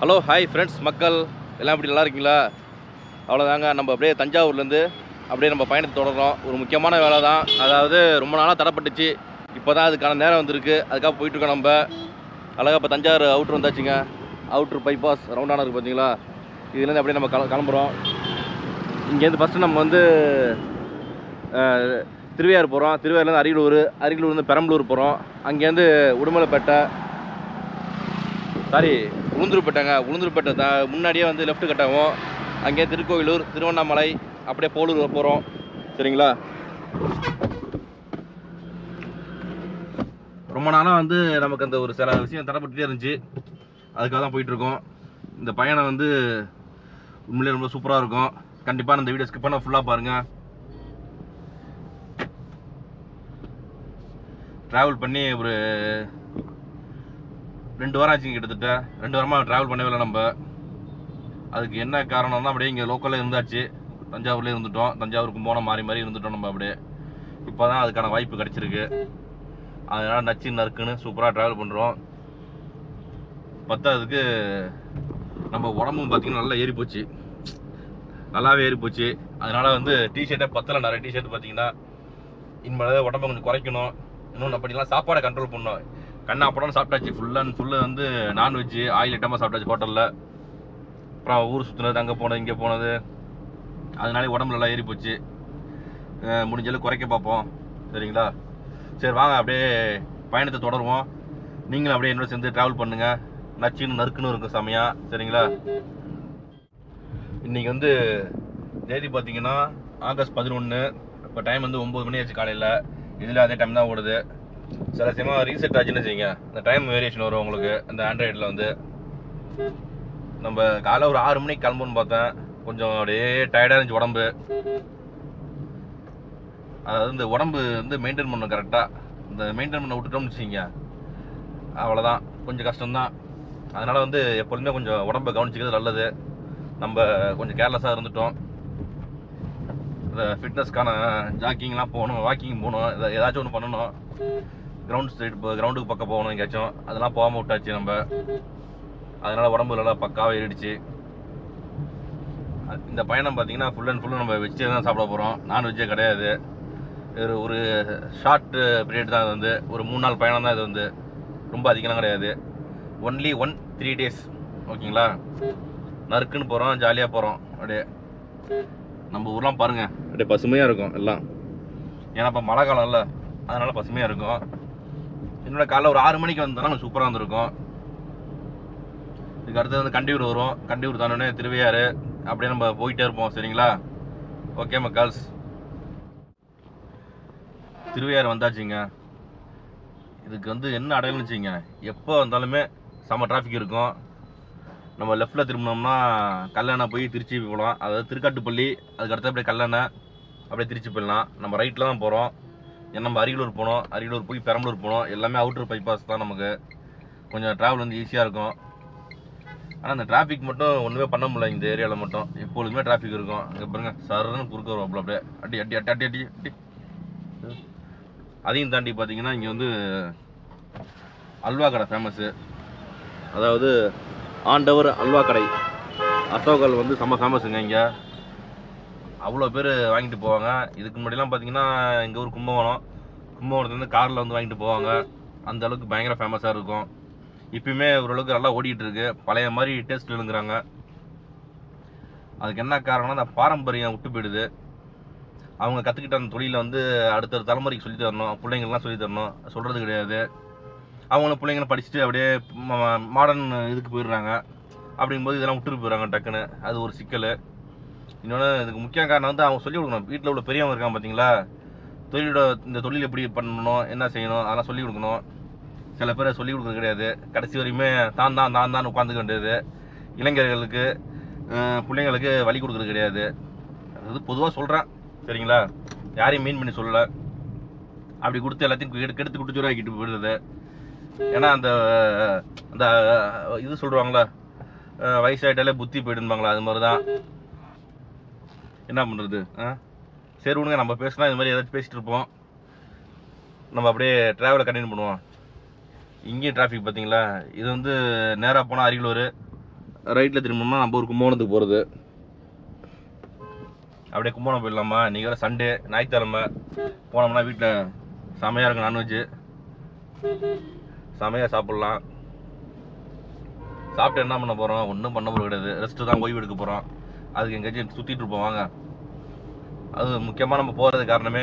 Hello hi friends மக்கள். எல்லாம் எப்படி நல்லா இருக்கீங்களா? அவ்வளோதாங்க நம்ம அப்படியே தஞ்சாவூர்லேருந்து அப்படியே நம்ம பயணத்தை தொடர்றோம் ஒரு முக்கியமான வேலை தான் அதாவது ரொம்ப நாளாக தடப்பட்டுச்சு. இப்போ தான் அதுக்கான நேரம் வந்திருக்கு. அதுக்காக போயிட்டுருக்கோம் நம்ம. அழகாக இப்போ தஞ்சாவூர் அவுட்ரு வந்தாச்சுங்க. அவுட்ரு பைபாஸ் ரவுண்டான இருக்குது பார்த்தீங்களா? இதுலேருந்து அப்படியே நம்ம கல கிளம்புறோம். இங்கேருந்து ஃபஸ்ட்டு நம்ம வந்து திருவையார் திருவையாறு போகிறோம் திருவையாறுலேருந்து அரியலூர் அரியலூர்லேருந்து பெரம்பலூர் போகிறோம் அங்கேருந்து உடுமலைப்பேட்டை சாரி உளுந்தூர்பேட்டைங்க உளுந்தூர்பேட்டை த முன்னாடியே வந்து லெஃப்ட் கட்டாகும் அங்கேயே திருக்கோவிலூர் திருவண்ணாமலை அப்படியே போலூர் போகிறோம் சரிங்களா? ரொம்ப நாளாக வந்து நமக்கு அந்த ஒரு சில விஷயம் தடப்பட்டுட்டே இருந்துச்சு. அதுக்காக தான் போயிட்டுருக்கோம். இந்த பயணம் வந்து உண்மையிலே ரொம்ப சூப்பராக இருக்கும். கண்டிப்பாக இந்த வீடியோ ஸ்கிப் பண்ண ஃபுல்லாக பாருங்கள் ட்ராவல் பண்ணி ஒரு ரெண்டு வாரம் ஆச்சுங்க கிட்டத்தட்ட. ரெண்டு வாரமாக ட்ராவல் பண்ணவே இல்லை நம்ம. அதுக்கு என்ன காரணம்னா அப்படியே இங்கே லோக்கலில் இருந்தாச்சு. தஞ்சாவூர்லேயே இருந்துட்டோம். தஞ்சாவூருக்கு போனால் மாறி மாறி இருந்துட்டோம் நம்ம அப்படியே. இப்போ தான் அதுக்கான வாய்ப்பு கிடச்சிருக்கு. அதனால் நச்சு நறுக்குன்னு சூப்பராக ட்ராவல் பண்ணுறோம் பத்தாவதுக்கு நம்ம உடம்பும் பார்த்திங்கன்னா நல்லா ஏறி போச்சு. நல்லாவே ஏறி போச்சு. அதனால் வந்து டிஷர்ட்டே பத்தலை. நிறைய டிஷர்ட் பார்த்தீங்கன்னா இனிமேல் உடம்ப கொஞ்சம் குறைக்கணும். இன்னொன்று அப்படிலாம் சாப்பாடை கண்ட்ரோல் பண்ணணும். கண்ணா படம் சாப்பிட்டாச்சு. ஃபுல் அண்ட் ஃபுல்லு வந்து நான்வெஜ் ஆயில் ஐட்டமாக சாப்பிட்டாச்சு ஹோட்டலில் அப்புறம் ஊர் சுற்றுனது அங்கே போனது இங்கே போனது. அதனாலே உடம்பு நல்லா ஏறி போச்சு. முடிஞ்சளவு முடிஞ்ச குறைக்க பார்ப்போம். சரிங்களா? சரி வாங்க அப்படியே பயணத்தை தொடருவோம். நீங்களும் அப்படியே என்னோட சேர்ந்து ட்ராவல் பண்ணுங்கள் நச்சுன்னு நறுக்குன்னு இருக்கும் சமயம் சரிங்களா? இன்னைக்கு வந்து தேதி பார்த்தீங்கன்னா ஆகஸ்ட் பதினொன்று இப்போ டைம் வந்து ஒம்பது மணி ஆச்சு காலையில். இதில் அதே டைம் தான் ஓடுது. சில சினிமா ரீசெட் ஆச்சுன்னு வச்சுங்க இந்த டைம் வேரியேஷன் வரும் உங்களுக்கு. இந்த ஆண்ட்ராய்டில் வந்து. நம்ம காலை ஒரு ஆறு மணிக்கு கிளம்புன்னு பார்த்தேன். கொஞ்சம் அப்படியே டயர்டாக இருந்துச்சு உடம்பு. அதாவது இந்த உடம்பு வந்து மெயின்டைன் பண்ணணும் கரெக்டாக இந்த மெயின்டைன் பண்ண விட்டுட்டோம்னு வச்சுக்கிங்க. அவ்வளோதான் கொஞ்சம் கஷ்டம்தான். அதனால் வந்து எப்பொழுதுமே கொஞ்சம் உடம்பை கவனிச்சிக்கிறது நல்லது. நம்ம கொஞ்சம் கேர்லெஸ்ஸாக இருந்துட்டோம். இந்த ஃபிட்னஸ்க்கான ஜாக்கிங்லாம் போகணும் வாக்கிங் போகணும் ஏதாச்சும் ஒன்று பண்ணணும். கிரவுண்ட் ஸ்ட்ரீட் கிரவுண்டுக்கு பக்கம் போகணும் எங்கேயாச்சும். அதெல்லாம் போகாமல் விட்டாச்சு நம்ம. அதனால் உடம்பு நல்லா பக்காவாக ஏறிடுச்சு. இந்த பயணம் பார்த்தீங்கன்னா ஃபுல் அண்ட் ஃபுல்லு நம்ம வெஜ்ஜே தான் சாப்பிட போகிறோம் நான்வெஜ்ஜே கிடையாது. ஒரு ஒரு ஷார்ட் பீரியட் தான் இது வந்து. ஒரு மூணு நாள் பயணம் தான் இது வந்து. ரொம்ப அதிகம்லாம் கிடையாது. ஒன்லி ஒன் த்ரீ டேஸ் ஓகேங்களா? நறுக்குன்னு போகிறோம் ஜாலியாக போகிறோம் அப்படியே. நம்ம ஊர்லாம் பாருங்கள் அப்படியே பசுமையாக இருக்கும் எல்லாம். ஏன்னா இப்போ மழை காலம்ல அதனால் பசுமையாக இருக்கும். என்னோட காலைல ஒரு ஆறு மணிக்கு வந்தோம்னா சூப்பராக இருந்திருக்கும். இதுக்கு அடுத்து வந்து கண்டியூர் வரும். கண்டியூர் தானே திருவையாறு. அப்படியே நம்ம போயிட்டே இருப்போம் சரிங்களா? ஓகே மக்கள்ஸ். திருவையாறு வந்தாச்சுங்க. இதுக்கு வந்து என்ன அடையணும்னு வச்சுங்க எப்போ வந்தாலுமே செம்ம டிராஃபிக் இருக்கும். நம்ம லெஃப்ட்டில் திரும்பினோம்னா கல்லணை போய் திருச்சி போகலாம். அதாவது திருக்காட்டுப்பள்ளி அதுக்கு அடுத்து அப்படியே கல்லணை அப்படியே திருச்சி போயிடலாம். நம்ம ரைட்டில் தான் போகிறோம் நம்ம அரியலூர் போனோம் அரியலூர் போய் பெரம்பலூர் போனோம். எல்லாமே அவுட்டர் பைபாஸ் தான் நமக்கு. கொஞ்சம் ட்ராவல் வந்து ஈஸியாக இருக்கும். ஆனால் அந்த டிராஃபிக் மட்டும் ஒன்றுமே பண்ண முடியல இந்த ஏரியாவில் மட்டும். எப்பொழுதுமே டிராஃபிக் இருக்கும். அங்கே பாருங்க சரன்னு குறுக்க வரும் அப்படியே. அடி அடி அடி அடி அடி அட்டி அதையும் தாண்டி பார்த்தீங்கன்னா இங்கே வந்து அல்வா கடை ஃபேமஸ்ஸு அதாவது ஆண்டவர் அல்வா கடை அசோகல் வந்து செம்ம ஃபேமஸுங்க இங்கே. அவ்வளோ பேர் வாங்கிட்டு போவாங்க. இதுக்கு முன்னாடிலாம் பார்த்தீங்கன்னா எங்கள் ஊர் கும்பகோணம். கும்பகோணத்துலேருந்து காரில் வந்து வாங்கிட்டு போவாங்க. அந்த அளவுக்கு பயங்கர ஃபேமஸாக இருக்கும். இப்பயுமே ஓரளவுக்கு நல்லா ஓடிட்டு இருக்கு. பழைய மாதிரி டேஸ்ட் எழுங்குறாங்க அதுக்கு என்ன காரணம்னா அந்த பாரம்பரியம் விட்டு போயிடுது. அவங்க கற்றுக்கிட்ட அந்த தொழிலை வந்து அடுத்த தலைமுறைக்கு சொல்லி தரணும். பிள்ளைங்கள்லாம் சொல்லி தரணும். சொல்கிறது கிடையாது. அவங்களும் பிள்ளைங்களை படிச்சுட்டு அப்படியே மாடர்ன் இதுக்கு போயிடுறாங்க. அப்படிங்கும்போது இதெல்லாம் விட்டுட்டு போயிடுறாங்க டக்குன்னு. அது ஒரு சிக்கல். இன்னொன்று இதுக்கு முக்கிய காரணம் வந்து அவங்க சொல்லிக் கொடுக்கணும். வீட்டில் உள்ள பெரியவங்க இருக்காங்க பார்த்தீங்களா தொழிலோட இந்த தொழில் எப்படி பண்ணணும் என்ன செய்யணும் அதெல்லாம் சொல்லிக் கொடுக்கணும். சில பேர் சொல்லிக் கொடுக்குறது கிடையாது. கடைசி வரையுமே தான் தான் தான் தான் உட்காந்துக்க வேண்டியது. இளைஞர்களுக்கு பிள்ளைங்களுக்கு வழி கொடுக்குறது கிடையாது. அது பொதுவாக சொல்கிறேன் சரிங்களா? யாரையும் மீன் பண்ணி சொல்லலை. அப்படி கொடுத்து எல்லாத்தையும் கெடு கெடுத்து குடிச்சுரம் ஆக்கிட்டு போயிடுது ஏன்னா அந்த அந்த இது சொல்கிறாங்களா வயசாயிட்டாலே புத்தி போயிடுவாங்களா அது மாதிரி தான் என்ன பண்ணுறது ஆ? சரி விடுங்க நம்ம பேசினா இது மாதிரி ஏதாச்சும் பேசிகிட்டு இருப்போம். நம்ம அப்படியே ட்ராவலை கண்டினியூ பண்ணுவோம். இங்கேயும் டிராஃபிக் பார்த்தீங்களா? இது வந்து நேராக போனால் அரியலூர் ரைட்டில் திரும்பணும்னா நம்ம ஊர் கும்பகோணத்துக்கு போகிறது அப்படியே கும்பகோணம் போயிடலாமா? இன்றைக்கி வேறு சண்டே ஞாயிற்றுக்கிழமை. போனோம்னா வீட்டில் செமையாக இருக்கும் நான்வெஜ்ஜு செமையாக சாப்பிட்லாம். சாப்பிட்டு என்ன பண்ண போகிறோம் ஒன்றும் பண்ண போகிறது கிடையாது. ரெஸ்ட்டு தான் ஓய்வு எடுக்க போகிறோம் அதுக்கு எங்கேயாச்சும் சுற்றிட்டு இருப்போம் வாங்க. அது முக்கியமாக நம்ம போகிறது காரணமே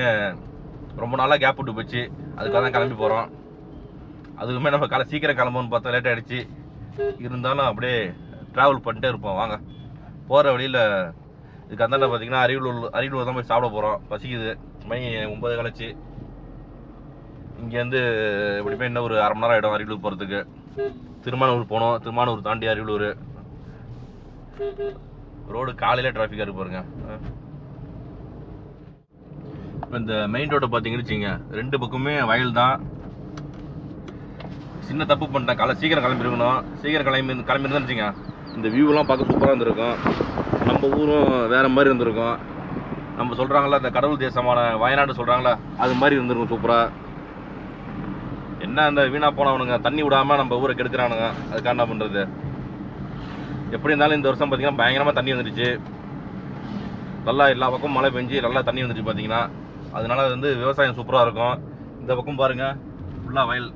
ரொம்ப நாளாக கேப் விட்டு போச்சு. அதுக்காக தான் கிளம்பி போகிறோம் அதுக்குமே நம்ம காலை சீக்கிரம் கிளம்புன்னு பார்த்தா லேட் ஆகிடுச்சு இருந்தாலும் அப்படியே ட்ராவல் பண்ணிட்டே இருப்போம் வாங்க. போகிற வழியில் இதுக்கு அந்தாண்ட பார்த்தீங்கன்னா அரியலூர் அரியலூர் தான் போய் சாப்பிட போகிறோம் பசிக்குது. மணி ஒம்பது கழிச்சு. இங்கேருந்து எப்படிமே இன்னும் ஒரு அரை மணி நேரம் ஆகிடும் அரியலூர் போகிறதுக்கு திருமானூர் போனோம். திருமானூர் தாண்டி அரியலூர். ரோடு காலையில் டிராஃபிக்காக இருக்கு பாருங்க. இப்போ இந்த மெயின் ரோட்டை பார்த்தீங்கன்னு வச்சுங்க ரெண்டு பக்கமே வயல் தான். சின்ன தப்பு பண்ணிட்டேன் காலை சீக்கிரம் கிளம்பிருக்கணும். சீக்கிரம் கிளம்பி கிளம்பிருந்தேன்னு வச்சுங்க இந்த வியூவெல்லாம் பார்க்க சூப்பராக இருந்திருக்கும். நம்ம ஊரும் வேற மாதிரி இருந்திருக்கும். நம்ம சொல்கிறாங்களா இந்த கடவுள் தேசமான வயநாடு சொல்கிறாங்களா அது மாதிரி இருந்திருக்கும் சூப்பராக என்ன இந்த வீணாக போனவனுங்க தண்ணி விடாமல் நம்ம ஊரை கெடுக்கிறானுங்க. அதுக்காக என்ன பண்ணுறது எப்படி இருந்தாலும் இந்த வருஷம் பார்த்தீங்கன்னா பயங்கரமாக தண்ணி வந்துடுச்சு நல்லா எல்லா பக்கமும் மழை பெஞ்சு நல்லா தண்ணி வந்துடுச்சு பார்த்தீங்கன்னா. அதனால வந்து விவசாயம் சூப்பராக இருக்கும். இந்த பக்கம் பாருங்கள் ஃபுல்லாக வயல்.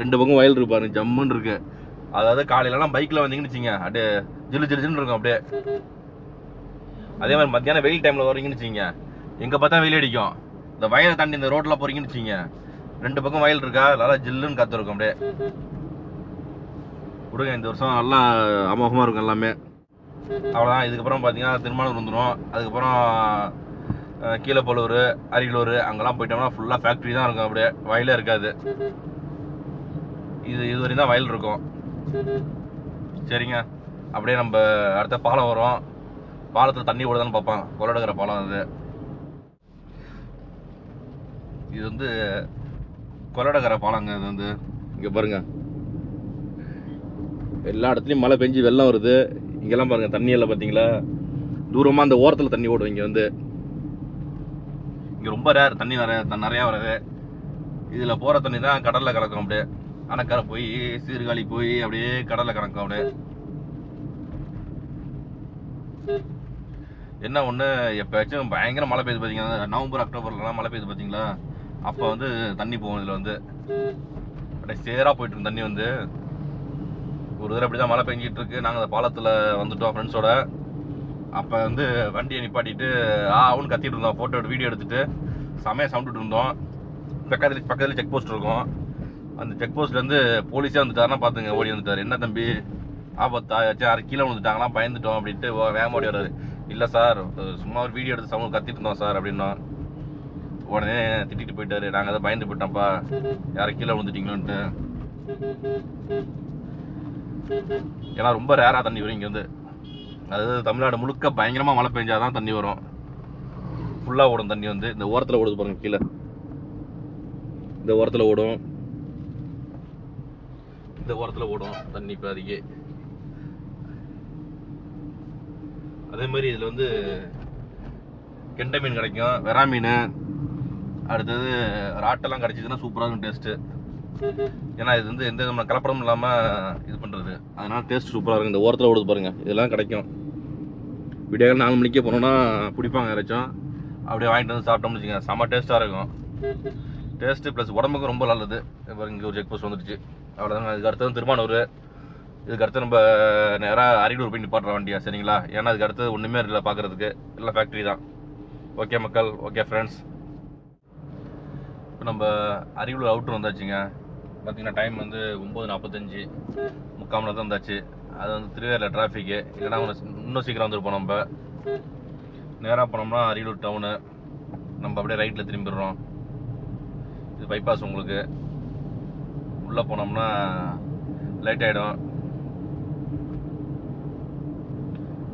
ரெண்டு பக்கம் வயல் இருக்கு பாருங்க ஜம்முன்னு இருக்கு. அதாவது காலையிலலாம் பைக்கில் வந்தீங்கன்னு வச்சுங்க அப்படியே ஜில்லு ஜில்லு ஜில்லுன்னு இருக்கும் அப்படியே. அதே மாதிரி மத்தியானம் வெயில் டைமில் வரீங்கன்னு வச்சுங்க எங்கே பார்த்தா வெயில் அடிக்கும். இந்த வயலை தாண்டி இந்த ரோட்டில் போகிறீங்கன்னு வச்சுங்க ரெண்டு பக்கம் வயல் இருக்கா நல்லா ஜில்லுன்னு காத்து இருக்கும் அப்படியே. விடுங்க இந்த வருஷம் நல்லா அமோகமாக இருக்கும் எல்லாமே. அவ்வளோதான் இதுக்கப்புறம் பார்த்தீங்கன்னா திருமணம் வந்துடும் அதுக்கப்புறம் கீழப்பலூர் அரியலூர் அங்கெல்லாம் போயிட்டோம்னா ஃபுல்லாக ஃபேக்ட்ரி தான் இருக்கும் அப்படியே. வயலே இருக்காது. இது இது வரையும் தான் வயல் இருக்கும். சரிங்க. அப்படியே நம்ம அடுத்த பாலம் வரும். பாலத்தில் தண்ணி ஓடுதான்னு பார்ப்பான் கொள்ளடக்கிற பாலம் அது. இது வந்து கொள்ளடக்கரை பாலங்க இது வந்து. இங்கே பாருங்க. எல்லா இடத்துலையும் மழை பெஞ்சு வெள்ளம் வருது. இங்கெல்லாம் பாருங்க தண்ணியெல்லாம் பார்த்தீங்களா தூரமாக அந்த ஓரத்தில் தண்ணி ஓடும் இங்கே வந்து. இங்கே ரொம்ப ரேர் தண்ணி நிறையா த- நிறையா வருது. இதில் போகிற தண்ணி தான் கடலில் கலக்கும் அப்படியே. அணைக்கரை போய் சீர்காழி போய் அப்படியே கடலில் கலக்கும் அப்படியே. என்ன ஒன்று எப்போயாச்சும் பயங்கர மழை பெய்யுது பார்த்தீங்கன்னா நவம்பர் அக்டோபர்லலாம் மழை பெய்யுது பார்த்தீங்களா அப்போ வந்து தண்ணி போகும் இதில் வந்து. அப்படியே சேராக போயிட்டுருக்கும் தண்ணி வந்து. ஒரு தடவை அப்படி தான் மழை பெஞ்சிட்டு இருக்கு நாங்கள் அந்த பாலத்தில் வந்துட்டோம் ஃப்ரெண்ட்ஸோட அப்போ வந்து வண்டியை நிப்பாட்டிட்டு ஆ அவனு கத்திட்டு இருந்தோம். ஃபோட்டோ எடுத்து வீடியோ எடுத்துட்டு செமையாக சவுண்டுட்டு இருந்தோம். பக்கத்தில் பக்கத்தில் செக் போஸ்ட் இருக்கும். அந்த செக் போஸ்ட்லேருந்து போலீஸே வந்துட்டாருன்னா பார்த்துங்க ஓடி வந்துட்டார். என்ன தம்பி? ஆபத்தா? யாச்சும் யாரும் கீழே விழுந்துட்டாங்களாம் பயந்துட்டோம் அப்படின்ட்டு ஓ- ஓடி வர்றாரு. இல்லை சார் சும்மா ஒரு வீடியோ எடுத்து சவுண்ட் கத்திட்டு இருந்தோம் சார் அப்படின்னா உடனே திட்டிட்டு போயிட்டாரு. நாங்கள் அதை பயந்து போயிட்டோம்ப்பா. யாரும் கீழே விழுந்துட்டீங்களோன்ட்டு. ஏன்னா ரொம்ப ரேராக தண்ணி வரும் இங்கே வந்து. அதாவது தமிழ்நாடு முழுக்க பயங்கரமாக மழை பெஞ்சாதான் தண்ணி வரும். ஃபுல்லாக ஓடும் தண்ணி வந்து. இந்த ஓரத்தில் ஓடுது பாருங்க கீழே. இந்த ஓரத்தில் ஓடும். இந்த ஓரத்தில் ஓடும் தண்ணி இப்போ அதிக. அதே மாதிரி இதில் வந்து கெண்டை மீன் கிடைக்கும் வெறா மீன். அடுத்தது ராட்டெல்லாம் கிடச்சிதுன்னா சூப்பராக இருக்கும் டேஸ்ட்டு ஏன்னா இது வந்து எந்த விதமான கலப்படமும் இல்லாமல் இது பண்ணுறது அதனால் டேஸ்ட் சூப்பராக இருக்கும் இந்த ஓரத்தில் ஓடுது பாருங்கள் இதெல்லாம் கிடைக்கும். விடியாக நாலு மணிக்கே போனோன்னா பிடிப்பாங்க யாராச்சும். அப்படியே வாங்கிட்டு வந்து சாப்பிட்டோம்னு வச்சுக்கோங்க. செம்ம டேஸ்ட்டாக இருக்கும். டேஸ்ட்டு ப்ளஸ் உடம்புக்கும் ரொம்ப நல்லது. இப்போ இங்கே ஒரு செக் போஸ்ட் வந்துடுச்சு அவ்வளோதாங்க இதுக்கு அடுத்தது திருமானூர். இதுக்கு அடுத்து நம்ம நேராக அரியலூர் போய் நிப்பாட்டுற வண்டியா சரிங்களா? ஏன்னா அதுக்கு அடுத்தது ஒன்றுமே இல்லை பார்க்குறதுக்கு எல்லாம் ஃபேக்ட்ரி தான். ஓகே மக்கள் ஓகே ஃப்ரெண்ட்ஸ் இப்போ நம்ம அரியலூர் அவுட்ரு வந்தாச்சுங்க. பார்த்தீங்கன்னா டைம் வந்து ஒம்பது நாற்பத்தஞ்சு முக்கால் மணி தான் இருந்தாச்சு. அது வந்து திருவேரில் டிராஃபிக்கு இல்லைன்னா இன்னும் இன்னும் சீக்கிரம் வந்துருப்போம் நம்ம நேராக போனோம்னா அரியலூர் டவுனு நம்ம அப்படியே ரைட்டில் திரும்பிடுறோம். இது பைபாஸ் உங்களுக்கு. உள்ளே போனோம்னா லைட் ஆகிடும்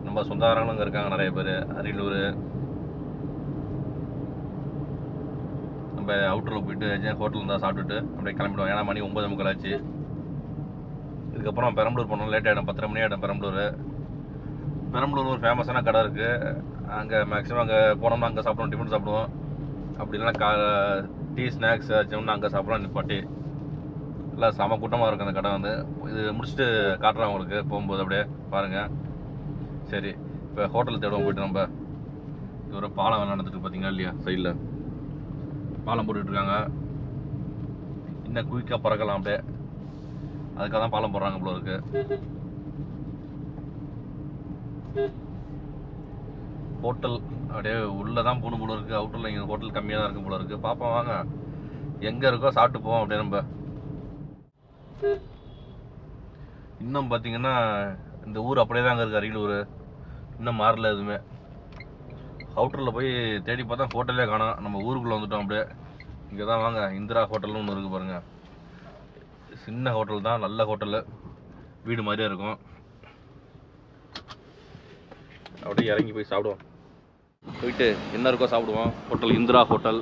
நம்ம சொந்தக்காரங்களும் அங்கே இருக்காங்க நிறைய பேர். அரியலூர் நம்ம அவுட்டரில் போயிட்டு ஏதாச்சும் ஹோட்டல் இருந்தால் சாப்பிட்டுட்டு அப்படியே கிளம்பிடுவோம் ஏன்னா மணி ஒம்பது முக்கால் ஆச்சு. இதுக்கப்புறம் பெரம்பலூர் போனோம். லேட் ஆகிடும் பத்தரை மணி ஆகிடும் பெரம்பலூர். பெரம்பலூர் ஒரு ஃபேமஸான கடை இருக்குது அங்கே மேக்ஸிமம் அங்கே போனோம்னா அங்கே சாப்பிடுவோம். டிஃபன் சாப்பிடுவோம். அப்படி இல்லைன்னா கா டீ ஸ்நாக்ஸ் ஏதாச்சும் அங்கே சாப்பிடலாம். நிப்பாட்டி இல்லை செம கூட்டமாக இருக்கும் அந்த கடை வந்து. இது முடிச்சுட்டு காட்டுறேன் உங்களுக்கு. போகும்போது அப்படியே பாருங்கள் சரி இப்போ ஹோட்டல் தேடுவோம் போயிட்டு நம்ம. இது ஒரு பாலம் நடந்துட்டு பார்த்தீங்களா இல்லையா? சைடில் பாலம் போட்டுட்ருக்காங்க. இன்னும் குயிக்காக பறக்கலாம் அப்படியே. அதுக்காக தான் பாலம் போடுறாங்க போல இருக்கு. ஹோட்டல் அப்படியே உள்ளே தான் போகணும் போல இருக்குது அவுட்டரில் இங்கே ஹோட்டல் கம்மியாக தான் இருக்கும் போல இருக்குது பார்ப்போம் வாங்க. எங்கே இருக்கோ சாப்பிட்டு போவோம் அப்படியே நம்ம. இன்னும் பார்த்தீங்கன்னா இந்த ஊர் அப்படியே தான் அங்கே இருக்குது அரியலூர். இன்னும் மாறல எதுவுமே. அவுட்டரில் போய் தேடி பார்த்தா ஹோட்டலே காணோம். நம்ம ஊருக்குள்ளே வந்துட்டோம் அப்படியே. இங்கே தான் வாங்க. இந்திரா ஹோட்டல்னு ஒன்று இருக்குது பாருங்கள் சின்ன ஹோட்டல் தான் நல்ல ஹோட்டலு வீடு மாதிரியே இருக்கும். அப்படியே இறங்கி போய் சாப்பிடுவோம். போயிட்டு என்ன இருக்கோ சாப்பிடுவோம். ஹோட்டல் இந்திரா ஹோட்டல்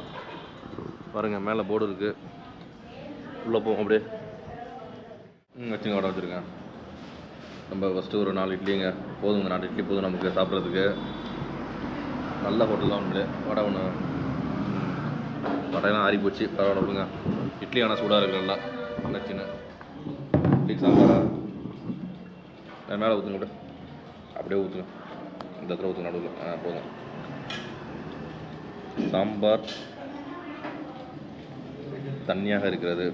பாருங்க மேலே போர்டு இருக்குது உள்ளே போவோம் அப்படியே. ம் வச்சுங்க வடை வச்சுருக்கேன். நம்ம ஃபஸ்ட்டு ஒரு நாலு இட்லிங்க. போதுங்க நாலு இட்லி போதும் நமக்கு சாப்பிட்றதுக்கு. நல்ல ஹோட்டல் தான் உண்டு. வடை ஒன்று வடையெல்லாம் ஆறி போச்சு. பரவாயில்ல விடுங்க. இட்லி ஆனால் சூடாக இருக்குது நல்லா. நச்சுன்னு இட்லி சாம்பாரா? நான் மேலே ஊற்றுங்க விட. அப்படியே ஊற்றுங்க இந்த இடத்துல ஊற்றுங்க நடுவில். ஆ போதும். சாம்பார். தண்ணியாக இருக்கிறது.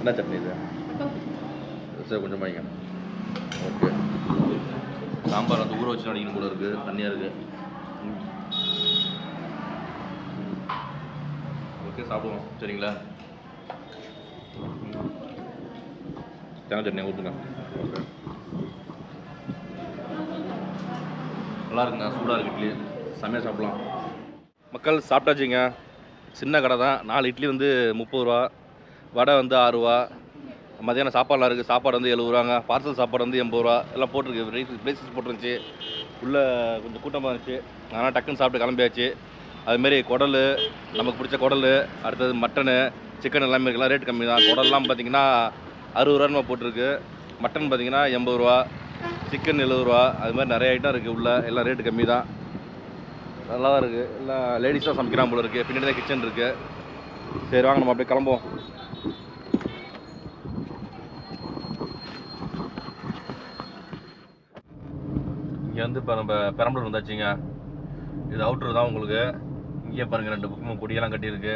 என்ன சட்னி இது? சார் கொஞ்சம் வாங்க. ஓகே. சாம்பார் வந்து ஊற வச்சு அடிக்கணும் கூட இருக்குது தண்ணியாக இருக்குது ஓகே சாப்பிடுவோம். சரிங்களா? தேங்காய் சட்னி ஊற்றுங்க ஓகே நல்லா இருக்குங்க சூடாக இருக்கு இட்லி. செம்மையாக சாப்பிடலாம். மக்கள் சாப்பிட்டாச்சுங்க. சின்ன கடை தான். நாலு இட்லி வந்து முப்பது ரூபா வடை வந்து ஆறுரூவா மதியானம் சாப்பாடுலாம் இருக்குது சாப்பாடு வந்து எழுபது ரூபாங்க. பார்சல் சாப்பாடு வந்து எண்பது ரூபா. எல்லாம் போட்டிருக்கு. ப்ரைஸ் ப்ரைஸஸ் உள்ளே கொஞ்சம் கூட்டமாக இருந்துச்சு. ஆனால் டக்குன்னு சாப்பிட்டு கிளம்பியாச்சு. அதுமாரி குடல் நமக்கு பிடிச்ச குடல் அடுத்தது மட்டனு சிக்கன் எல்லாமே இருக்கலாம் ரேட் கம்மி தான். குடல்லாம் பார்த்தீங்கன்னா அறுபது ரூபான்னு போட்டிருக்கு. மட்டன் பார்த்தீங்கன்னா எண்பது ரூபா. சிக்கன் எழுபது ரூபா. அது மாதிரி நிறைய ஐட்டம் இருக்குது உள்ளே. எல்லாம் ரேட்டு கம்மி தான். நல்லா தான் இருக்குது எல்லாம் லேடிஸாக சமைக்கிறான் சமைக்கிறாங்க போல இருக்குது பின்னாடி தான் கிச்சன் இருக்குது சரி வாங்க நம்ம அப்படியே கிளம்புவோம். இங்கே வந்து இப்போ நம்ம பெரம்பலூர் வந்தாச்சுங்க. இது அவுட்ரு தான் உங்களுக்கு. இங்கே பாருங்கள் ரெண்டு பக்கமும் கொடியெல்லாம் கட்டியிருக்கு.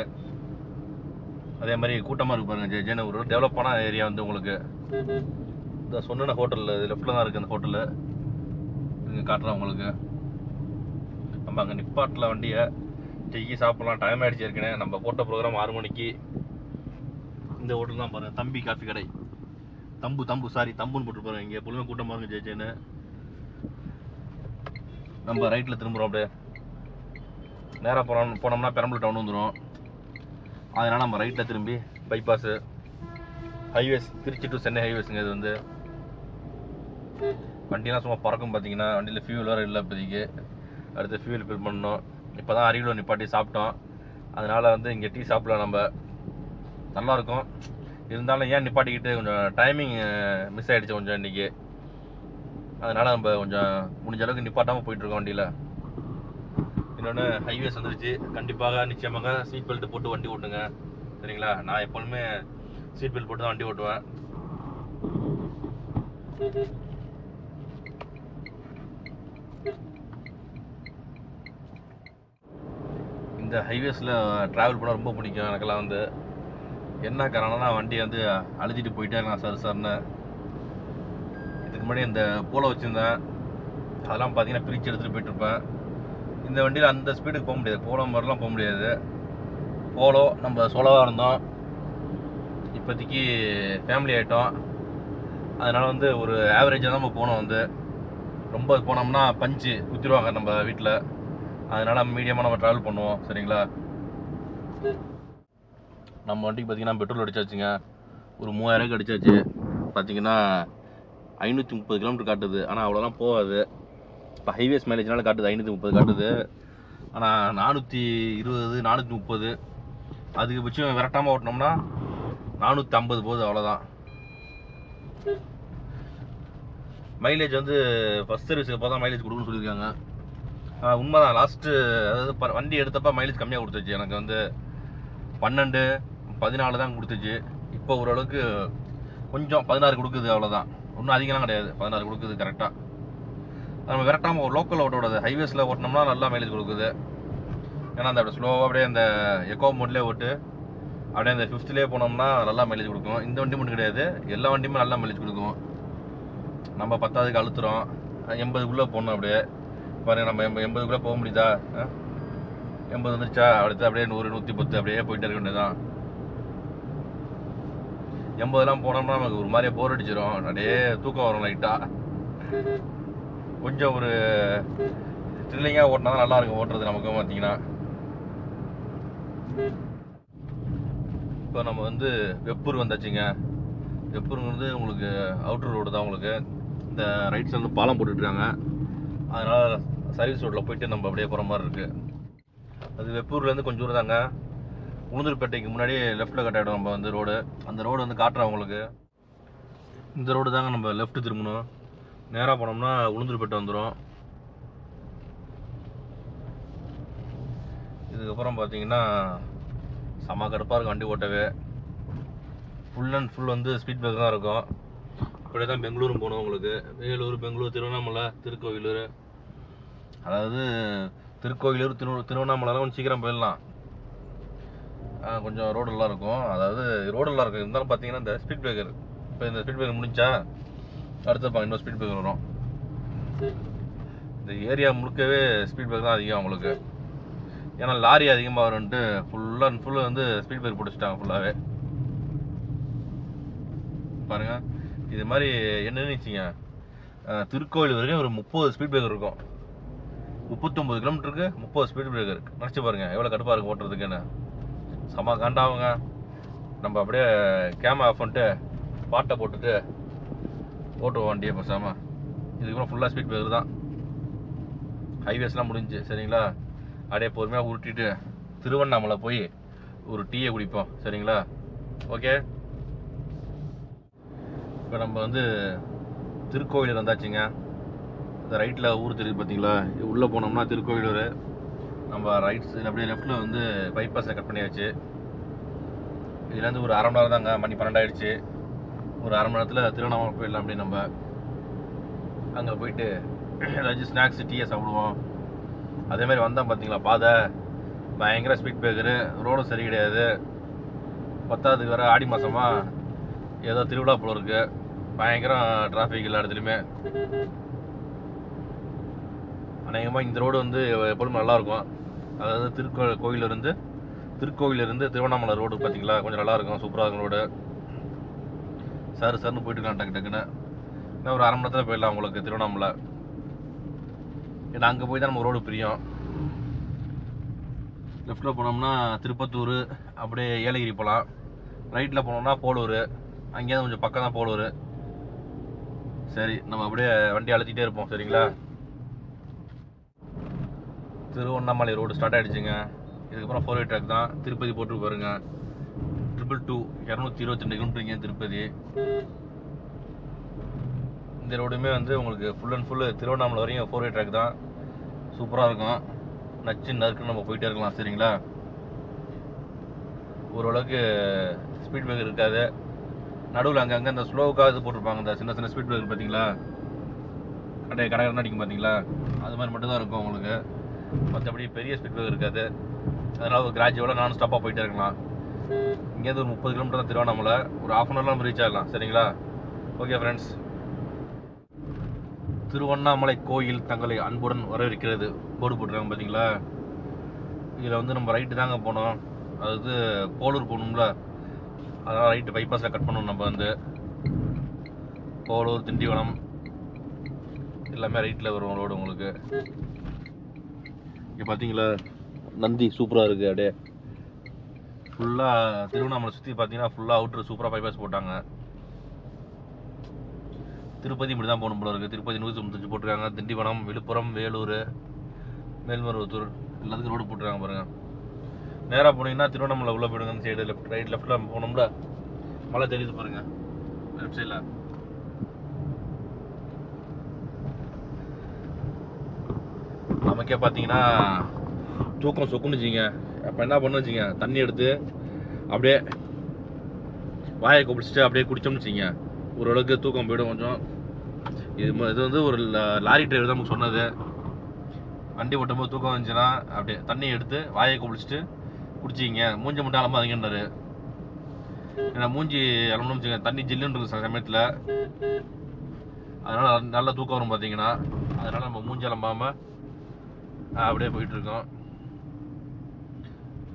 அதே மாதிரி கூட்டமாக இருக்கு பாருங்க ஜெய ஜென ஒரு டெவலப்பான ஏரியா வந்து உங்களுக்கு. இந்த சொன்ன இது லெஃப்ட்டில் தான் இருக்குது அந்த ஹோட்டலு இங்கே காட்டுறேன் உங்களுக்கு. நம்ம அங்கே நிப்பாட்டில் வண்டியை டீ சாப்பிட்லாம். டைம் ஆகிடுச்சு ஏற்கனவே. நம்ம போட்ட ப்ரோக்ராம் ஆறு மணிக்கு. இந்த ஹோட்டல் தான் பாருங்கள் தம்பி காஃபி கடை. தம்பு தம்பு சாரி தம்புன்னு போட்டு பாருங்க. இங்கே எப்பொழுதுமே கூட்டமாக இருக்கும் ஜெய நம்ம ரைட்டில் திரும்புகிறோம் அப்படியே. நேராக போனோம் போனோம்னா பெரம்பலூர் டவுன் வந்துடும் அதனால் நம்ம ரைட்டில் திரும்பி bypass highways Trichy to Chennai ஹைவேஸுங்க இது வந்து வண்டிலாம் சும்மா பறக்கும் பார்த்தீங்கன்னா வண்டியில் ஃபியூல் வேறு இல்லை இப்போதைக்கு. அடுத்து ஃபியூல் ஃபில் பண்ணணும். இப்போ தான் அரியலூர் நிப்பாட்டி சாப்பிட்டோம். அதனால் வந்து இங்கே டீ சாப்பிடலாம் நம்ம. நல்லாயிருக்கும். இருந்தாலும் ஏன் நிப்பாட்டிக்கிட்டு கொஞ்சம் டைமிங் மிஸ் ஆகிடுச்சு கொஞ்சம் இன்றைக்கி அதனால் நம்ம கொஞ்சம் முடிஞ்ச அளவுக்கு நிப்பாட்டாமல் போயிட்டுருக்கோம் வண்டியில். இன்னொன்று ஹைவேஸ் வந்துருச்சு. கண்டிப்பாக நிச்சயமாக சீட் பெல்ட் போட்டு வண்டி ஓட்டுங்க. சரிங்களா? நான் எப்பொழுதுமே சீட் பெல்ட் போட்டு தான் வண்டி ஓட்டுவேன். இந்த ஹைவேஸில் ட்ராவல் பண்ண ரொம்ப பிடிக்கும் எனக்கெல்லாம் வந்து. என்ன காரணம்னா வண்டி வந்து அழுதிட்டு போயிட்டே இருக்கான் சார் சார்னு இதுக்கு முன்னாடி இந்த போல வச்சுருந்தேன். அதெல்லாம் பார்த்தீங்கன்னா பிரித்து எடுத்துகிட்டு போயிட்டுருப்பேன் இந்த வண்டியில் அந்த ஸ்பீடுக்கு போக முடியாது. போலோ மாதிரிலாம் போக முடியாது. போலோ நம்ம சோலோவாக இருந்தோம். இப்போதைக்கு ஃபேமிலி ஆகிட்டோம் அதனால் வந்து ஒரு ஆவரேஜாக தான் நம்ம போனோம் வந்து. ரொம்ப போனோம்னா பஞ்சு குத்திடுவாங்க நம்ம வீட்டில் அதனால் மீடியமாக நம்ம ட்ராவல் பண்ணுவோம். சரிங்களா? நம்ம வண்டிக்கு பார்த்தீங்கன்னா பெட்ரோல் அடிச்சாச்சுங்க. ஒரு மூவாயிரம் அடிச்சாச்சு. பார்த்தீங்கன்னா ஐநூற்றி முப்பது கிலோமீட்டர் காட்டுது. ஆனால் அவ்வளோலாம் போகாது. இப்போ ஹைவேஸ் மைலேஜ்னால காட்டுது ஐநூற்றி முப்பது காட்டுது. ஆனால் நானூற்றி இருபது நானூற்றி முப்பது. அதுக்குபட்சம் விரட்டாமல் ஓட்டினோம்னா நானூற்றி ஐம்பது போகுது அவ்வளோதான் மைலேஜ் வந்து ஃபஸ்ட் சர்வீஸுக்கு அப்போ தான் மைலேஜ் கொடுக்குன்னு சொல்லியிருக்காங்க. உண்மைதான் லாஸ்ட்டு அதாவது வண்டி எடுத்தப்போ மைலேஜ் கம்மியாக கொடுத்துச்சு. எனக்கு வந்து பன்னெண்டு பதினாலு தான் கொடுத்துச்சு. இப்போ ஓரளவுக்கு கொஞ்சம் பதினாறு கொடுக்குது அவ்வளோதான் ஒன்றும் அதிகம்லாம் கிடையாது. பதினாறு கொடுக்குது கரெக்டாக நம்ம விரட்டாமல் ஒரு லோக்கல் ஓட்டோட ஹைவேஸில் ஓட்டினோம்னா நல்லா மைலேஜ் கொடுக்குது. ஏன்னா அந்த ஸ்லோவாக அப்படியே அந்த எக்கோ மோட்லேயே ஓட்டு. அப்படியே அந்த ஃபிஃப்த்லேயே போனோம்னா நல்லா மைலேஜ் கொடுக்கும். இந்த வண்டி மட்டும் கிடையாது. எல்லா வண்டியுமே நல்லா மைலேஜ் கொடுக்கும். நம்ம பத்தாவதுக்கு அழுத்துறோம். எண்பதுக்குள்ளே போகணும் அப்படியே. பாருங்கள் நம்ம எண்பது எண்பதுக்குள்ளே போக முடியுதா? எண்பது வந்துருச்சா? அடுத்து அப்படியே நூறு நூற்றி பத்து அப்படியே போயிட்டே இருக்க வேண்டியதான் எண்பதுலாம் போனோம்னா நமக்கு ஒரு மாதிரியே போர் அடிச்சிடும் அப்படியே தூக்கம் வரும் லைட்டாக கொஞ்சம் ஒரு த்ரில்லிங்காக ஓட்டினா தான் நல்லா இருக்கும் ஓட்டுறது நமக்கு பார்த்தீங்கன்னா. இப்போ நம்ம வந்து வெப்பூர் வந்தாச்சுங்க. வெப்பூருங்கிறது உங்களுக்கு அவுட்டர் ரோடு தான் உங்களுக்கு. இந்த ரைட் சைடு வந்து பாலம் போட்டுட்ருக்காங்க அதனால் சர்வீஸ் ரோட்டில் போயிட்டு நம்ம அப்படியே போகிற மாதிரி இருக்குது அது வெப்பூர்லேருந்து கொஞ்சம் தூரம் தாங்க. உளுந்தூர்பேட்டைக்கு முன்னாடி லெஃப்ட்டில் கட் ஆகிடும் நம்ம வந்து ரோடு அந்த ரோடு வந்து காட்டுறோம் உங்களுக்கு. இந்த ரோடு தாங்க நம்ம லெஃப்ட்டு திரும்பணும். நேராக போனோம்னா உளுந்தூர்பேட்டை வந்துடும் இதுக்கப்புறம் பார்த்தீங்கன்னா செம கடுப்பாக இருக்கும் வண்டி ஓட்டவே. ஃபுல் அண்ட் ஃபுல் வந்து ஸ்பீட் பிரேக் தான் இருக்கும். இப்படியே தான் பெங்களூரும் போகணும் உங்களுக்கு. வேலூர் பெங்களூர் திருவண்ணாமலை திருக்கோவிலூர். அதாவது திருக்கோவிலூர் திரு திருவண்ணாமலைலாம் கொஞ்சம் சீக்கிரம் போயிடலாம். ஆ, கொஞ்சம் ரோடெல்லாம் இருக்கும். அதாவது ரோடு நல்லா இருக்கும். இருந்தாலும் பார்த்தீங்கன்னா இந்த ஸ்பீட் பிரேக்கர் இப்போ இந்த ஸ்பீட் பிரேக்கர் முடிஞ்சா அடுத்து பா இன்னொரு ஸ்பீட் பிரேக்கர் வரும். இந்த ஏரியா முழுக்கவே ஸ்பீட் பிரேக்கர் தான் அதிகம் அவங்களுக்கு. ஏன்னா லாரி அதிகமாக வரும்ன்ட்டு ஃபுல்லாக அண்ட் ஃபுல்லாக வந்து ஸ்பீட் பிரேக் பிடிச்சிட்டாங்க ஃபுல்லாகவே பாருங்கள் இது மாதிரி என்னன்னு வச்சுங்க திருக்கோவில் வரைக்கும் ஒரு முப்பது ஸ்பீட் பிரேக்கர் இருக்கும். முப்பத்தொம்பது கிலோமீட்டருக்கு முப்பது ஸ்பீட் பிரேக்கர் இருக்கு. நினச்சி பாருங்கள் எவ்வளோ கடுப்பாக இருக்கு ஓட்டுறதுக்குன்னு. செம காண்டாவுங்க. நம்ம அப்படியே கேமரா ஆஃப் பண்ணிட்டு பாட்டை போட்டுட்டு ஓட்டுவோம் வண்டியை பேசாமல் இதுக்கப்புறம் ஃபுல்லாக ஸ்பீட் பிரேக்கர் தான். ஹைவேஸ்லாம் முடிஞ்சு சரிங்களா? அப்படியே பொறுமையாக உருட்டிட்டு திருவண்ணாமலை போய் ஒரு டீயை குடிப்போம் சரிங்களா? ஓகே இப்போ நம்ம வந்து திருக்கோவிலூர் வந்தாச்சுங்க. இந்த ரைட்டில் ஊர் தெரியுது பார்த்தீங்களா உள்ளே போனோம்னா திருக்கோவிலூர். நம்ம ரைட் சைடு அப்படியே லெஃப்ட்டில் வந்து பைபாஸை கட் பண்ணியாச்சு. இதுலேருந்து ஒரு அரை மணி நேரம் தாங்க மணி பன்னெண்டாயிடுச்சு. ஒரு அரை மணி நேரத்தில் திருவண்ணாமலை போயிடலாம் அப்படின்னு நம்ம அங்கே போயிட்டு ஏதாச்சும் ஸ்நாக்ஸ் டீயை சாப்பிடுவோம். அதே மாதிரி வந்தால் பார்த்தீங்களா பாதை. பயங்கர ஸ்பீட் பிரேக்கரு ரோடும் சரி கிடையாது. பத்தாவதுக்கு வர ஆடி மாதமாக ஏதோ திருவிழா போல இருக்கு. பயங்கரம் டிராஃபிக் எல்லா இடத்துலையுமே. அநேகமாக இந்த ரோடு வந்து எப்பொழுதும் நல்லாயிருக்கும் அதாவது திருக்கோ கோயிலிருந்து திருக்கோயிலிருந்து திருவண்ணாமலை ரோடு பார்த்தீங்களா கொஞ்சம் நல்லாயிருக்கும் சூப்பராக இருக்கும் ரோடு சார் சார்னு போயிட்டுக்கலாம் டக்கு டக்குன்னு. இன்னும் ஒரு அரை மணி நேரத்தில் போயிடலாம் உங்களுக்கு திருவண்ணாமலை. ஏன்னா அங்கே போய் தான் நம்ம ரோடு பிரியும். லெஃப்ட்டில் போனோம்னா திருப்பத்தூர் அப்படியே ஏலகிரி போகலாம் ரைட்டில் போனோம்னா போலூர். அங்கேருந்து கொஞ்சம் பக்கம் தான் போலூர். சரி நம்ம அப்படியே வண்டி அழுத்திட்டே இருப்போம் சரிங்களா? திருவண்ணாமலை ரோடு ஸ்டார்ட் ஆகிடுச்சுங்க இதுக்கப்புறம் ஃபோர் வே ட்ராக் தான். திருப்பதி போட்டு போயிருங்க ட்ரிபிள் டூ இரநூத்தி இருபத்தெண்டு கிலோமீட்டருங்க திருப்பதி. இந்த ரோடுமே வந்து உங்களுக்கு ஃபுல் அண்ட் ஃபுல்லு திருவண்ணாமலை வரையும் ஃபோர் வே ட்ராக் தான். சூப்பராக இருக்கும். நச்சு நறுக்குன்னு நம்ம போயிட்டே இருக்கலாம் சரிங்களா? ஓரளவுக்கு ஸ்பீட் பிரேக்கர் இருக்காது. நடுவில் அங்கங்கே அந்த ஸ்லோவுக்காக இது போட்டிருப்பாங்க இந்த சின்ன சின்ன ஸ்பீட் பிரேக்கர் பார்த்தீங்களா கடை கடை அடிக்கும் பார்த்தீங்களா அது மாதிரி மட்டும்தான் இருக்கும் உங்களுக்கு. மற்றபடி பெரிய ஸ்பீட் பிரேக்கர் இருக்காது. அதனால் ஒரு கிராஜுவலாக நான் ஸ்டாப்பாக போயிட்டே இருக்கலாம். இங்கேருந்து ஒரு முப்பது கிலோமீட்டர் தான் திருவண்ணாமலை ஒரு ஆஃப் அன் ஹவரில் நம்ம ரீச் ஆகலாம் சரிங்களா? ஓகே ஃப்ரெண்ட்ஸ் திருவண்ணாமலை கோயில் தங்களை அன்புடன் வரவேற்கிறது. போர்டு போட்டுருக்காங்க பார்த்தீங்களா இதில் வந்து நம்ம ரைட்டு தாங்க போனோம். அதாவது போலூர் போகணும்ல. அதனால் ரைட்டு பைபாஸில் கட் பண்ணணும் நம்ம வந்து. போலூர் திண்டிவனம் எல்லாமே ரைட்டில் வரும் ரோடு உங்களுக்கு. இங்கே பார்த்தீங்களா நந்தி சூப்பராக இருக்குது அப்படியே. ஃபுல்லாக திருவண்ணாமலை சுற்றி பார்த்தீங்கன்னா ஃபுல்லாக அவுட்ரு சூப்பராக பைபாஸ் போட்டாங்க. திருப்பதி இப்படி தான் போகணும் போல இருக்குது திருப்பதி நூற்றி தொண்ணூத்தஞ்சு போட்டிருக்காங்க. திண்டிவனம் விழுப்புரம் வேலூர் மேல்மருவத்தூர் எல்லாத்துக்கும் ரோடு போட்டுருக்காங்க பாருங்கள் நேராக போனீங்கன்னா திருவண்ணாமலை உள்ள போயிடுங்க. அந்த சைடு லெஃப்ட் ரைட் லெஃப்ட்டில் போனோம்ல. மழை தெரியுது பாருங்க. லெஃப்ட் சைடில் நமக்கே பார்த்தீங்கன்னா தூக்கம் சொக்குன்னு அப்போ என்ன பண்ணு வச்சுங்க தண்ணி எடுத்து அப்படியே வாயை குப்பிடிச்சிட்டு அப்படியே குடித்தோம்னு வச்சுங்க ஓரளவுக்கு தூக்கம் போயிடும் கொஞ்சம். இது இது வந்து ஒரு லா- லாரி டிரைவர் தான் நமக்கு சொன்னது. வண்டி ஓட்டும் போது தூக்கம் வந்துச்சுன்னா அப்படியே தண்ணி எடுத்து வாயை குப்பிடிச்சிட்டு குடிச்சிங்க மூஞ்சி மட்டும் அலம்பாதீங்கன்னாரு. ஏன்னா மூஞ்சி அலம்பணும் வச்சுங்க தண்ணி ஜில்லுன்னு இருக்கும் சில சமயத்தில். அதனால் நல்ல தூக்கம் வரும் பார்த்தீங்கன்னா அதனால் நம்ம மூஞ்சி அலம்பாமல் அப்படியே போயிட்டுருக்கோம் இருக்கோம்.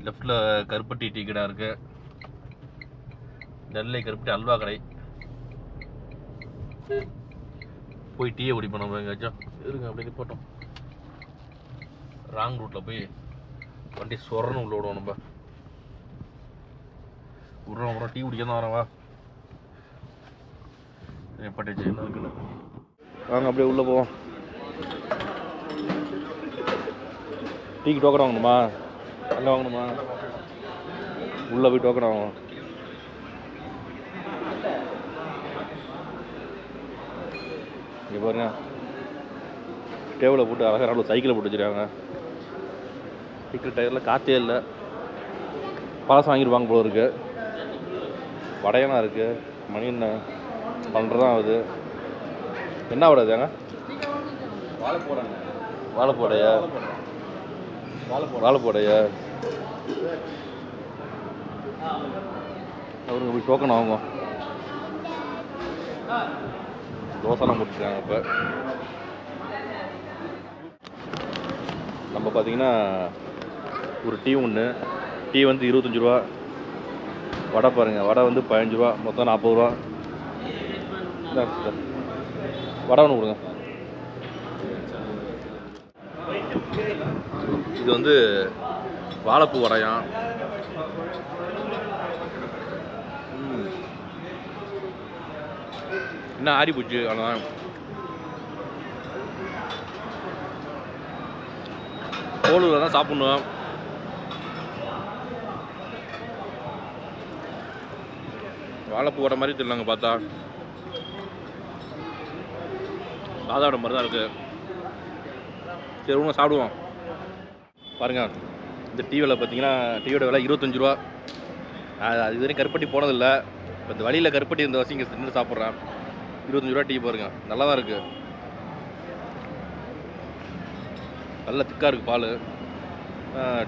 லெஃப்டில் கருப்பட்டி டீ கடை இருக்கு. நெல்லை கருப்பட்டி அல்வா கடை. போய் டீயை குடிப்போம் நம்ம எங்கேயாச்சும் இருங்க அப்படி போட்டோம் ராங் ரூட்டில் போய் வண்டி சொரணும் உள்ள விடுவோம் நம்ம. விட்றோம் அப்புறம் டீ குடிக்க தான் வரவா பட்டுச்சு என்ன இருக்குன்னு? வாங்க அப்படியே உள்ளே போவோம். டீக்கு டோக்கன் வாங்கணுமா? அங்கே வாங்கணுமா உள்ளே போய் டோக்கன் வாங்குவோம் இங்கே பாருங்க. டேபிளை போட்டு அழகாக நல்ல சைக்கிளை போட்டு வச்சுருக்காங்க. சைக்கிள் டயரில் காற்றே இல்லை. பழசம் வாங்கிருப்பாங்க போல இருக்கு. வடையெல்லாம் இருக்கு. மணி என்ன? பன்னெண்டு தான் ஆகுது. என்ன வடை இதுங்க வாழைப்போடையா வாழைப்போடையா அவருங்க போய் டோக்கன் ஆகும் தோசைலாம் கொடுத்துருக்காங்க இப்போ. நம்ம பார்த்தீங்கன்னா ஒரு டீ ஒன்று டீ வந்து இருபத்தஞ்சி ரூபா. வடை பாருங்கள் வடை வந்து பதினஞ்சு ரூபா. மொத்தம் நாற்பது ரூபா. வடை ஒன்று கொடுங்க. இது வந்து வாழைப்பூ வடையாம். என்ன ஆறி போச்சு அவ்வளோதான் கோலூரில் தான் சாப்பிட்ணும். வாழைப்பூ வடை மாதிரி தெரியலங்க பார்த்தா. சாதா மாதிரி தான் இருக்குது சரி ஒன்று சாப்பிடுவோம். பாருங்கள் இந்த டீ விலை பார்த்தீங்கன்னா டீயோட விலை இருபத்தஞ்சு ரூபா. அது அது இதுவரையும் கருப்பட்டி போனதில்லை. இப்போ இந்த வழியில் கருப்பட்டி இந்த வசதி இங்கே நின்று சாப்பிட்றேன். இருபத்தஞ்சு ரூபா டீ பாருங்க. நல்லா தான் இருக்குது நல்ல திக்காக இருக்குது பால்.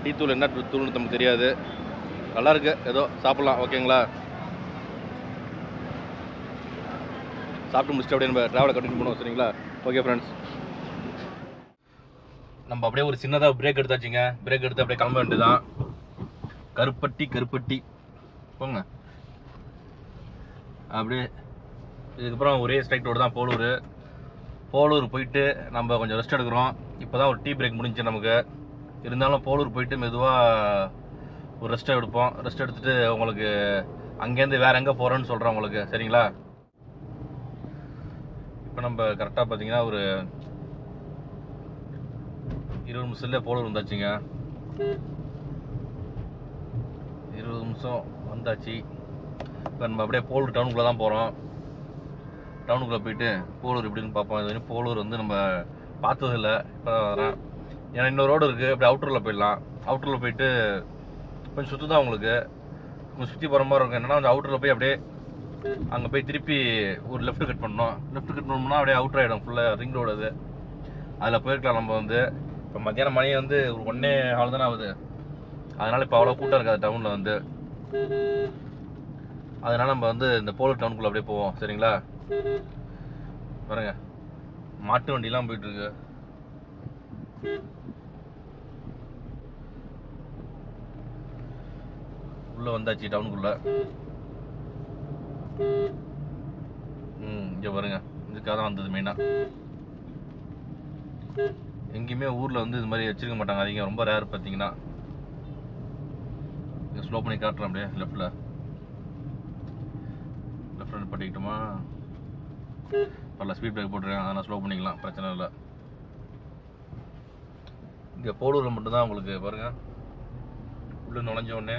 டீ தூள் என்ன தூள்னு நமக்கு தெரியாது. நல்லா இருக்கு. ஏதோ சாப்பிட்லாம். ஓகேங்களா? சாப்பிட்டு முடிச்சுட்டு அப்படியே நம்ம ட்ராவலை கண்டினியூ பண்ணுவோம். சரிங்களா? ஓகே ஃப்ரெண்ட்ஸ் நம்ம அப்படியே ஒரு சின்னதாக பிரேக் எடுத்தாச்சுங்க பிரேக் எடுத்து அப்படியே கிளம்ப வேண்டியதுதான். கருப்பட்டி கருப்பட்டி. போங்க. அப்படியே இதுக்கப்புறம் ஒரே ஸ்ட்ரைட் ரோடு தான் போலூர். போலூர் போயிட்டு நம்ம கொஞ்சம் ரெஸ்ட் எடுக்கிறோம். இப்போ தான் ஒரு டீ பிரேக் முடிஞ்சு நமக்கு. இருந்தாலும் போலூர் போயிட்டு மெதுவாக ஒரு ரெஸ்ட் எடுப்போம். ரெஸ்ட் எடுத்துகிட்டு உங்களுக்கு அங்கேருந்து வேறு எங்கே போகிறோன்னு சொல்கிறேன் உங்களுக்கு. சரிங்களா? இப்போ நம்ம கரெக்டாக பார்த்தீங்கன்னா ஒரு இருபது நிமிஷத்தில் போலூர் வந்தாச்சுங்க. இருபது நிமிஷம் வந்தாச்சு. இப்போ நம்ம அப்படியே போலூர் டவுனுக்குள்ளே தான் போகிறோம் டவுனுக்குள்ளே போயிட்டு போலூர் எப்படின்னு பார்ப்போம். இது வரைக்கும் போலூர் வந்து நம்ம பார்த்ததில்ல. இப்போ தான் வரேன். ஏன்னா இன்னொரு ரோடு இருக்குது அப்படியே அவுட்டரில் போயிடலாம். அவுட்டரில் போயிட்டு கொஞ்சம் சுற்று தான் உங்களுக்கு. கொஞ்சம் சுற்றி போகிற மாதிரி இருக்கும். என்னன்னா அந்த அவுட்டரில் போய் அப்படியே அங்கே போய் திருப்பி ஒரு லெஃப்ட் கட் பண்ணோம் லெஃப்ட் கட் பண்ணோம்னா அப்படியே அவுட்டர் ஆகிடும் ஃபுல்லாக ரிங் ரோடு அது. அதில் போயிருக்கலாம் நம்ம வந்து. இப்போ மத்தியானம் மணி வந்து ஒரு ஒன்னே ஹால் தானே ஆகுது. அதனால் இப்போ அவ்வளோ கூட்டம் இருக்காது டவுனில் வந்து. அதனால் நம்ம வந்து இந்த போலூர் டவுனுக்குள்ளே அப்படியே போவோம். சரிங்களா? பாருங்க. மாட்டு வண்டிலாம் போயிட்டுருக்கு உள்ளே வந்தாச்சு டவுனுக்குள்ள ம் இங்கே பாருங்க. இதுக்காக தான் வந்தது மெயினாக எங்கேயுமே ஊரில் வந்து இது மாதிரி வச்சிருக்க மாட்டாங்க. அதிகம் ரொம்ப ரேர் பார்த்தீங்கன்னா. ஸ்லோ பண்ணி காட்டுறேன் அப்படியே லெஃப்டில் லெஃப்ட் பண்ணிக்கிட்டோமா பரவாயில்ல ஸ்பீட் பிரேக் போட்டுருக்கேன். அதனால் ஸ்லோ பண்ணிக்கலாம் பிரச்சனை இல்லை. இங்கே போலூரில் மட்டும்தான் உங்களுக்கு பாருங்கள் உள்ள நுழைஞ்ச உடனே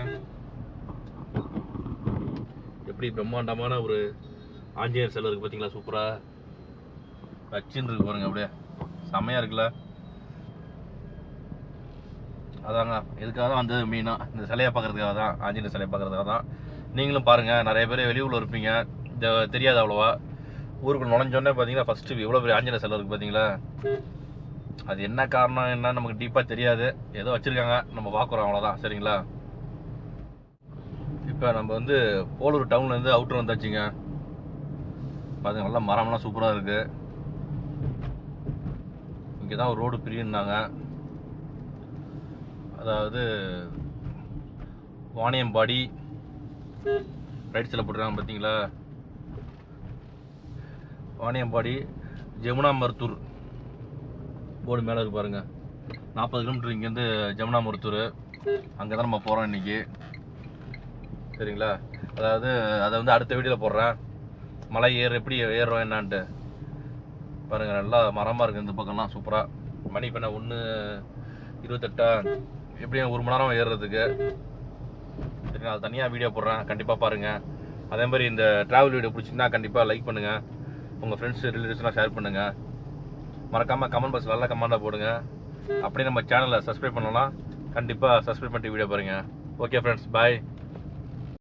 எப்படி பிரம்மாண்டமான ஒரு ஆஞ்சநேயர் சிலை இருக்குது பார்த்தீங்களா? சூப்பராக வச்சுன்னு இருக்கு பாருங்க அப்படியே. செம்மையாக இருக்குல்ல? அதாங்க. இதுக்காக தான் வந்தது மெயினாக இந்த சிலையை பார்க்கறதுக்காக தான் ஆஞ்சநேயர் சிலையை பார்க்குறதுக்காக தான். நீங்களும் பாருங்கள் நிறைய பேர் வெளியூரில் இருப்பீங்க. இந்த தெரியாது அவ்வளோவா. ஊருக்குள்ள நுழைஞ்சோடனே பார்த்தீங்கன்னா ஃபஸ்ட்டு இவ்வளோ பெரிய ஆஞ்சநேயர் சிலை இருக்குது பார்த்தீங்களா அது என்ன காரணம் என்ன நமக்கு டீப்பாக தெரியாது. ஏதோ வச்சுருக்காங்க. நம்ம பார்க்குறோம் அவ்வளோதான் சரிங்களா? இப்போ நம்ம வந்து போலூர் டவுன்லேருந்து அவுட்டர் வந்தாச்சுங்க. பார்த்துங்க நல்லா மரம்லாம் சூப்பராக இருக்குது இங்கே தான் ஒரு ரோடு பிரியுன்னாங்க அதாவது வாணியம்பாடி ரைட் சைடில் போட்டுருக்காங்க பார்த்தீங்களா? வாணியம்பாடி ஜமுனா மருத்தூர் போர்டு மேலே இருக்கு பாருங்கள் நாற்பது கிலோமீட்டர் இங்கேருந்து ஜமுனா மருத்தூர் அங்கே தான் நம்ம போகிறோம் இன்னைக்கு. சரிங்களா? அதாவது அதை வந்து அடுத்த வீடியோவில் போடுறேன். மலை ஏறு எப்படி ஏறுறோம் என்னான்ட்டு. பாருங்கள் நல்லா மரமாக இருக்குது இந்த பக்கம்லாம். சூப்பராக மணி இப்போ ஒன்று இருபத்தெட்டா? எப்படியும் ஒரு மணி நேரம் ஏறுறதுக்கு. சரி நான் தனியாக வீடியோ போடுறேன். கண்டிப்பாக பாருங்கள் அதே மாதிரி இந்த ட்ராவல் வீடியோ பிடிச்சிங்கன்னா கண்டிப்பாக லைக் பண்ணுங்கள் உங்கள் ஃப்ரெண்ட்ஸ் ரிலேட்டிவ்ஸ்லாம் ஷேர் பண்ணுங்கள் மறக்காமல் கமெண்ட் பாக்ஸில் நல்லா கமெண்டாக போடுங்க. அப்படியே நம்ம சேனலை சப்ஸ்கிரைப் பண்ணலாம் கண்டிப்பாக சப்ஸ்கிரைப் பண்ணிட்டு வீடியோ பாருங்கள் ஓகே ஃப்ரெண்ட்ஸ் பாய்